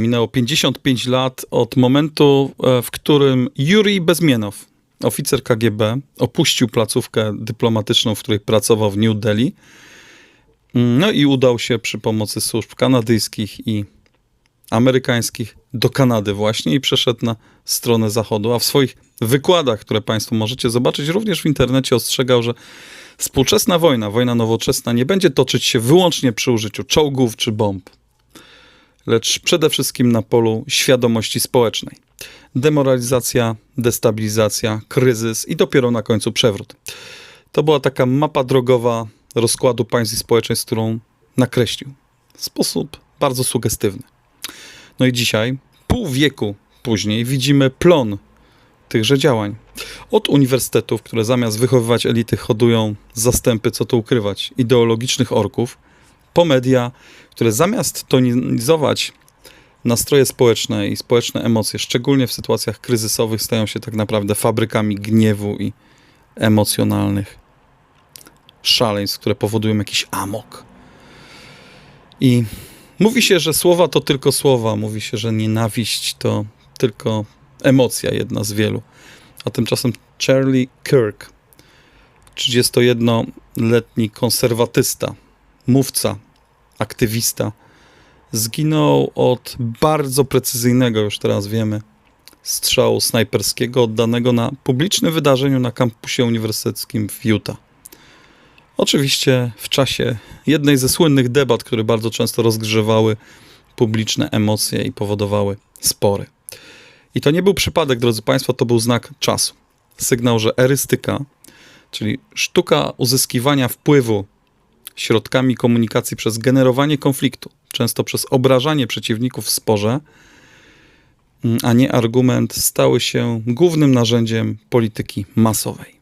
Minęło 55 lat od momentu, e, w którym Jurij Bezmienow, oficer KGB, opuścił placówkę dyplomatyczną, w której pracował w New Delhi. No i udał się przy pomocy służb kanadyjskich i amerykańskich do Kanady właśnie i przeszedł na stronę zachodu. A w swoich wykładach, które Państwo możecie zobaczyć również w internecie, ostrzegał, że współczesna wojna, wojna nowoczesna nie będzie toczyć się wyłącznie przy użyciu czołgów czy bomb lecz przede wszystkim na polu świadomości społecznej. Demoralizacja, destabilizacja, kryzys i dopiero na końcu przewrót. To była taka mapa drogowa rozkładu państw i społeczeństw, którą nakreślił w sposób bardzo sugestywny. No i dzisiaj, pół wieku później, widzimy plon tychże działań. Od uniwersytetów, które zamiast wychowywać elity, hodują zastępy, co tu ukrywać, ideologicznych orków, po media, które zamiast tonizować nastroje społeczne i społeczne emocje, szczególnie w sytuacjach kryzysowych, stają się tak naprawdę fabrykami gniewu i emocjonalnych szaleństw, które powodują jakiś amok. I mówi się, że słowa to tylko słowa, mówi się, że nienawiść to tylko emocja, jedna z wielu. A tymczasem Charlie Kirk, 31-letni konserwatysta, mówca, aktywista, zginął od bardzo precyzyjnego, już teraz wiemy, strzału snajperskiego oddanego na publicznym wydarzeniu na kampusie uniwersyteckim w Utah. Oczywiście w czasie jednej ze słynnych debat, które bardzo często rozgrzewały publiczne emocje i powodowały spory. I to nie był przypadek, drodzy Państwo, to był znak czasu. Sygnał, że erystyka, czyli sztuka uzyskiwania wpływu środkami komunikacji przez generowanie konfliktu, często przez obrażanie przeciwników w sporze, mm, a nie argument, stały się głównym narzędziem polityki masowej.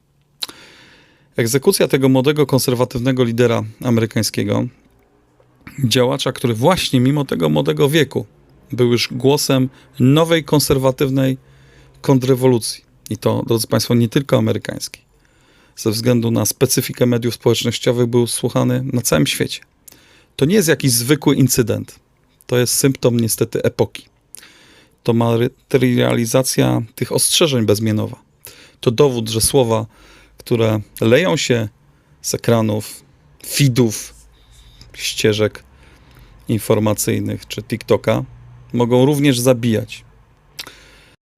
Egzekucja tego młodego, konserwatywnego lidera amerykańskiego, działacza, który właśnie mimo tego młodego wieku był już głosem nowej, konserwatywnej kontrrewolucji. I to, drodzy Państwo, nie tylko amerykańskiej ze względu na specyfikę mediów społecznościowych był słuchany na całym świecie. To nie jest jakiś zwykły incydent. To jest symptom niestety epoki. To materializacja tych ostrzeżeń bezmienowa. To dowód, że słowa, które leją się z ekranów, feedów, ścieżek informacyjnych czy TikToka, mogą również zabijać.